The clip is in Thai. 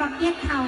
บักเก็ตเขา